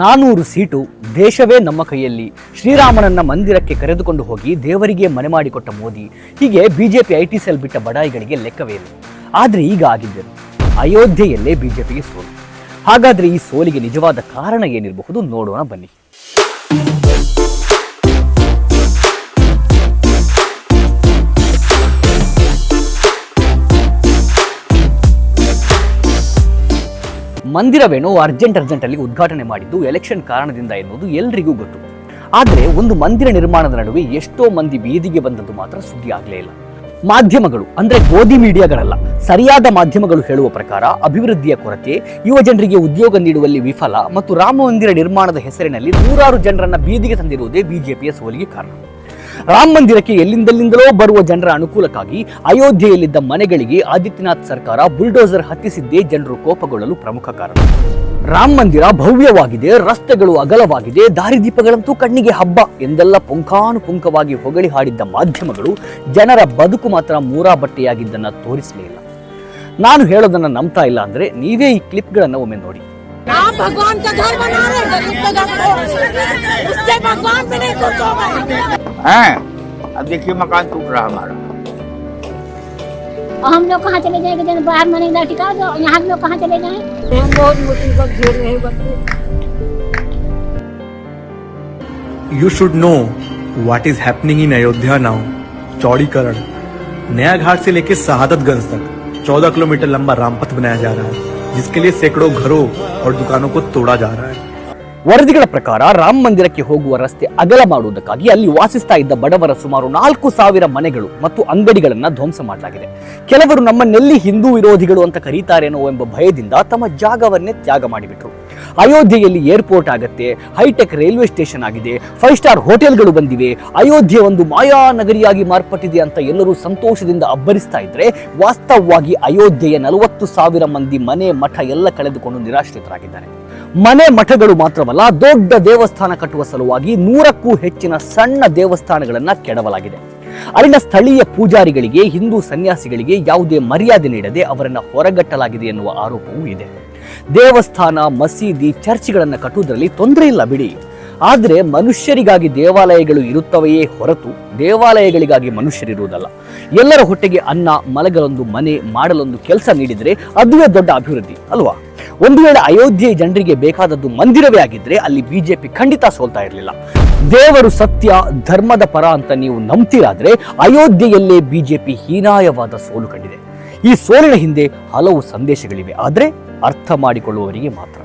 ನಾನೂರು ಸೀಟು ದೇಶವೇ ನಮ್ಮ ಕೈಯಲ್ಲಿ. ಶ್ರೀರಾಮನನ್ನ ಮಂದಿರಕ್ಕೆ ಕರೆದುಕೊಂಡು ಹೋಗಿ ದೇವರಿಗೆ ಮನೆ ಮಾಡಿಕೊಟ್ಟ ಮೋದಿ. ಹೀಗೆ ಬಿಜೆಪಿ ಐ ಟಿ ಸೆಲ್ ಬಿಟ್ಟ ಬಡಾಯಿಗಳಿಗೆ ಲೆಕ್ಕವೇನು? ಆದರೆ ಈಗ ಆಗಿದ್ದರು. ಅಯೋಧ್ಯೆಯಲ್ಲೇ ಬಿಜೆಪಿಗೆ ಸೋಲು. ಹಾಗಾದ್ರೆ ಈ ಸೋಲಿಗೆ ನಿಜವಾದ ಕಾರಣ ಏನಿರಬಹುದು ನೋಡೋಣ ಬನ್ನಿ. ಮಂದಿರವೇನೋ ಅರ್ಜೆಂಟ್ ಅರ್ಜೆಂಟಲ್ಲಿ ಉದ್ಘಾಟನೆ ಮಾಡಿದ್ದು ಎಲೆಕ್ಷನ್ ಕಾರಣದಿಂದ ಎನ್ನುವುದು ಎಲ್ರಿಗೂ ಗೊತ್ತು. ಆದರೆ ಒಂದು ಮಂದಿರ ನಿರ್ಮಾಣದ ನಡುವೆ ಎಷ್ಟೋ ಮಂದಿ ಬೀದಿಗೆ ಬಂದದ್ದು ಮಾತ್ರ ಸುದ್ದಿ ಆಗಲೇ ಇಲ್ಲ. ಮಾಧ್ಯಮಗಳು, ಅಂದ್ರೆ ಗೋಧಿ ಮೀಡಿಯಾಗಳಲ್ಲ, ಸರಿಯಾದ ಮಾಧ್ಯಮಗಳು ಹೇಳುವ ಪ್ರಕಾರ ಅಭಿವೃದ್ಧಿಯ ಕೊರತೆ, ಯುವ ಜನರಿಗೆ ಉದ್ಯೋಗ ನೀಡುವಲ್ಲಿ ವಿಫಲ ಮತ್ತು ರಾಮ ಮಂದಿರ ನಿರ್ಮಾಣದ ಹೆಸರಿನಲ್ಲಿ ನೂರಾರು ಜನರನ್ನ ಬೀದಿಗೆ ತಂದಿರುವುದೇ ಬಿಜೆಪಿಯ ಸೋಲಿಗೆ ಕಾರಣ. ರಾಮ ಮಂದಿರಕ್ಕೆ ಎಲ್ಲಿಂದೆಲ್ಲಿಂದಲೋ ಬರುವ ಜನರ ಅನುಕೂಲಕ್ಕಾಗಿ ಅಯೋಧ್ಯೆಯಲ್ಲಿದ್ದ ಮನೆಗಳಿಗೆ ಆದಿತ್ಯನಾಥ್ ಸರ್ಕಾರ ಬುಲ್ಡೋಸರ್ ಹತ್ತಿಸಿದ್ದೇ ಜನರು ಕೋಪಗೊಳ್ಳಲು ಪ್ರಮುಖ ಕಾರಣ ರಾಮ ಮಂದಿರ ಭವ್ಯವಾಗಿದೆ ರಸ್ತೆಗಳು ಅಗಲವಾಗಿದೆ ದಾರಿದೀಪಗಳಂತೂ ಕಣ್ಣಿಗೆ ಹಬ್ಬ ಎಂದೆಲ್ಲ ಪುಂಖಾನುಪುಂಖವಾಗಿ ಹೊಗಳಿ ಹಾಡಿದ್ದ ಮಾಧ್ಯಮಗಳು ಜನರ ಬದುಕು ಮಾತ್ರ ಮೂರಾ ಬಟ್ಟೆಯಾಗಿದ್ದನ್ನ ತೋರಿಸಲೇ ಇಲ್ಲ ನಾನು ಹೇಳೋದನ್ನ ನಂಬ್ತಾ ಇಲ್ಲ ಅಂದ್ರೆ ನೀವೇ ಈ ಕ್ಲಿಪ್ಗಳನ್ನು ಒಮ್ಮೆ ನೋಡಿ आप भगवान का घर बना रहे हैं गरीब के घर को उससे भगवान भी नहीं खुश होगा हैं? अब देखिए मकान टूट रहा हमारा। और हम लोग कहाँ चले जाएँगे जन बाहर मनेगा टिका दो यहाँ हम लोग कहाँ चले जाएँ? हम बहुत मुसीबत झेल रहे हैं बच्चे। You should know what is happening in Ayodhya now. चौड़ीकरण। नया घाट से लेकर शहादतगंज तक। 14 किलोमीटर लंबा रामपथ बनाया जा रहा है जिसके लिए सैकड़ों घरों और दुकानों को तोड़ा जा रहा है। ವರದಿಗಳ ಪ್ರಕಾರ ರಾಮ ಮಂದಿರಕ್ಕೆ ಹೋಗುವ ರಸ್ತೆ ಅಗಲ ಮಾಡುವುದಕ್ಕಾಗಿ ಅಲ್ಲಿ ವಾಸಿಸ್ತಾ ಇದ್ದ ಬಡವರ ಸುಮಾರು ನಾಲ್ಕು ಸಾವಿರ ಮನೆಗಳು ಮತ್ತು ಅಂಗಡಿಗಳನ್ನು ಧ್ವಂಸ ಮಾಡಲಾಗಿದೆ. ಕೆಲವರು ನಮ್ಮನ್ನೆಲ್ಲಿ ಹಿಂದೂ ವಿರೋಧಿಗಳು ಅಂತ ಕರೀತಾರೇನೋ ಎಂಬ ಭಯದಿಂದ ತಮ್ಮ ಜಾಗವನ್ನೇ ತ್ಯಾಗ ಮಾಡಿಬಿಟ್ರು. ಅಯೋಧ್ಯೆಯಲ್ಲಿ ಏರ್ಪೋರ್ಟ್ ಆಗುತ್ತೆ. ಹೈಟೆಕ್ ರೈಲ್ವೆ ಸ್ಟೇಷನ್ ಆಗಿದೆ. ಫೈವ್ ಸ್ಟಾರ್ ಹೋಟೆಲ್ಗಳು ಬಂದಿವೆ. ಅಯೋಧ್ಯೆ ಒಂದು ಮಾಯಾ ನಗರಿಯಾಗಿ ಮಾರ್ಪಟ್ಟಿದೆ ಅಂತ ಎಲ್ಲರೂ ಸಂತೋಷದಿಂದ ಅಬ್ಬರಿಸ್ತಾ ಇದ್ರೆ, ವಾಸ್ತವವಾಗಿ ಅಯೋಧ್ಯೆಯ ನಲವತ್ತು ಸಾವಿರ ಮಂದಿ ಮನೆ ಮಠ ಎಲ್ಲ ಕಳೆದುಕೊಂಡು ನಿರಾಶ್ರಿತರಾಗಿದ್ದಾರೆ. ಮನೆ ಮಠಗಳು ಮಾತ್ರವಲ್ಲ, ದೊಡ್ಡ ದೇವಸ್ಥಾನ ಕಟ್ಟುವ ಸಲುವಾಗಿ ನೂರಕ್ಕೂ ಹೆಚ್ಚಿನ ಸಣ್ಣ ದೇವಸ್ಥಾನಗಳನ್ನ ಕೆಡವಲಾಗಿದೆ. ಅಲ್ಲಿನ ಸ್ಥಳೀಯ ಪೂಜಾರಿಗಳಿಗೆ, ಹಿಂದೂ ಸನ್ಯಾಸಿಗಳಿಗೆ ಯಾವುದೇ ಮರ್ಯಾದೆ ನೀಡದೆ ಅವರನ್ನು ಹೊರಗಟ್ಟಲಾಗಿದೆ ಎನ್ನುವ ಆರೋಪವೂ ಇದೆ. ದೇವಸ್ಥಾನ, ಮಸೀದಿ, ಚರ್ಚ್ಗಳನ್ನು ಕಟ್ಟುವುದರಲ್ಲಿ ತೊಂದರೆ ಇಲ್ಲ ಬಿಡಿ. ಆದರೆ ಮನುಷ್ಯರಿಗಾಗಿ ದೇವಾಲಯಗಳು ಇರುತ್ತವೆಯೇ ಹೊರತು ದೇವಾಲಯಗಳಿಗಾಗಿ ಮನುಷ್ಯರಿರುವುದಲ್ಲ. ಎಲ್ಲರ ಹೊಟ್ಟೆಗೆ ಅನ್ನ, ಮಲಗಲೊಂದು, ಮನೆ, ಮಾಡಲೊಂದು ಕೆಲಸ ನೀಡಿದರೆ ಅದುವೇ ದೊಡ್ಡ ಅಭಿವೃದ್ಧಿ, ಅಲ್ವಾ? ಒಂದು ವೇಳೆ ಅಯೋಧ್ಯೆ ಜನರಿಗೆ ಬೇಕಾದದ್ದು ಮಂದಿರವೇ ಆಗಿದ್ರೆ ಅಲ್ಲಿ ಬಿಜೆಪಿ ಖಂಡಿತ ಸೋಲ್ತಾ ಇರಲಿಲ್ಲ. ದೇವರು ಸತ್ಯ, ಧರ್ಮದ ಪರ ಅಂತ ನೀವು ನಂಬ್ತೀರಾದ್ರೆ ಅಯೋಧ್ಯೆಯಲ್ಲೇ ಬಿಜೆಪಿ ಹೀನಾಯವಾದ ಸೋಲು ಕಂಡಿದೆ. ಈ ಸೋಲಿನ ಹಿಂದೆ ಹಲವು ಸಂದೇಶಗಳಿವೆ. ಆದರೆ ಅರ್ಥ ಮಾಡಿಕೊಳ್ಳುವವರಿಗೆ ಮಾತ್ರ.